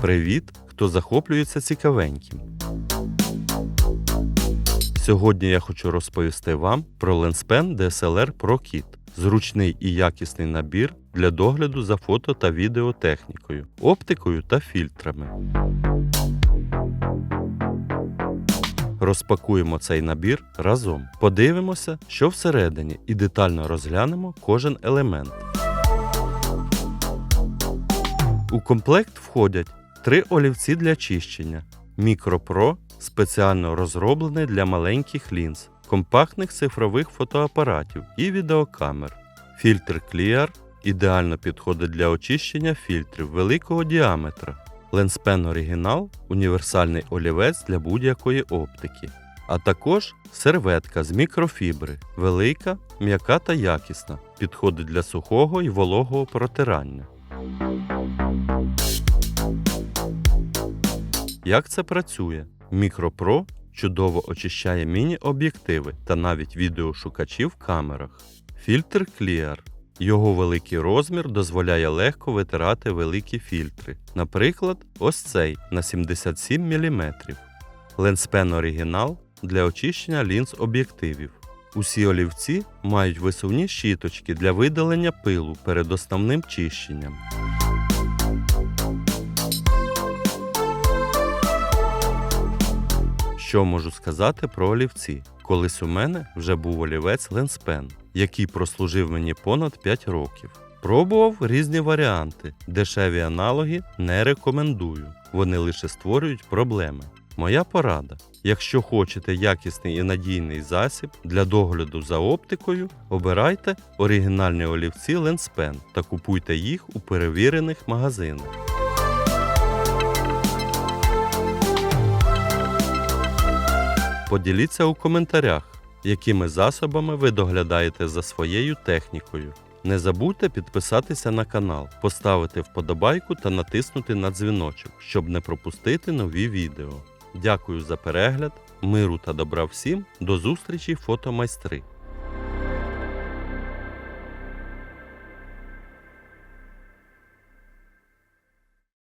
Привіт, хто захоплюється цікавеньким. Сьогодні я хочу розповісти вам про Lenspen DSLR Pro Kit – зручний і якісний набір для догляду за фото та відеотехнікою, оптикою та фільтрами. Розпакуємо цей набір разом. Подивимося, що всередині, і детально розглянемо кожен елемент. У комплект входять три олівці для чищення, Micro Pro спеціально розроблений для маленьких лінз, компактних цифрових фотоапаратів і відеокамер. Фільтр Clear ідеально підходить для очищення фільтрів великого діаметра. Lenspen Original – універсальний олівець для будь-якої оптики. А також серветка з мікрофібри, велика, м'яка та якісна, підходить для сухого і вологого протирання. Як це працює? MicroPro чудово очищає міні-об'єктиви та навіть відеошукачі в камерах. Фільтр Clear. Його великий розмір дозволяє легко витирати великі фільтри. Наприклад, ось цей на 77 мм. Lenspen Original для очищення лінз об'єктивів. Усі олівці мають висувні щіточки для видалення пилу перед основним чищенням. Що можу сказати про олівці? Колись у мене вже був олівець Lenspen, який прослужив мені понад 5 років. Пробував різні варіанти, дешеві аналоги не рекомендую. Вони лише створюють проблеми. Моя порада: якщо хочете якісний і надійний засіб для догляду за оптикою, обирайте оригінальні олівці Lenspen та купуйте їх у перевірених магазинах. Поділіться у коментарях, якими засобами ви доглядаєте за своєю технікою. Не забудьте підписатися на канал, поставити вподобайку та натиснути на дзвіночок, щоб не пропустити нові відео. Дякую за перегляд, миру та добра всім, до зустрічі фотомайстри!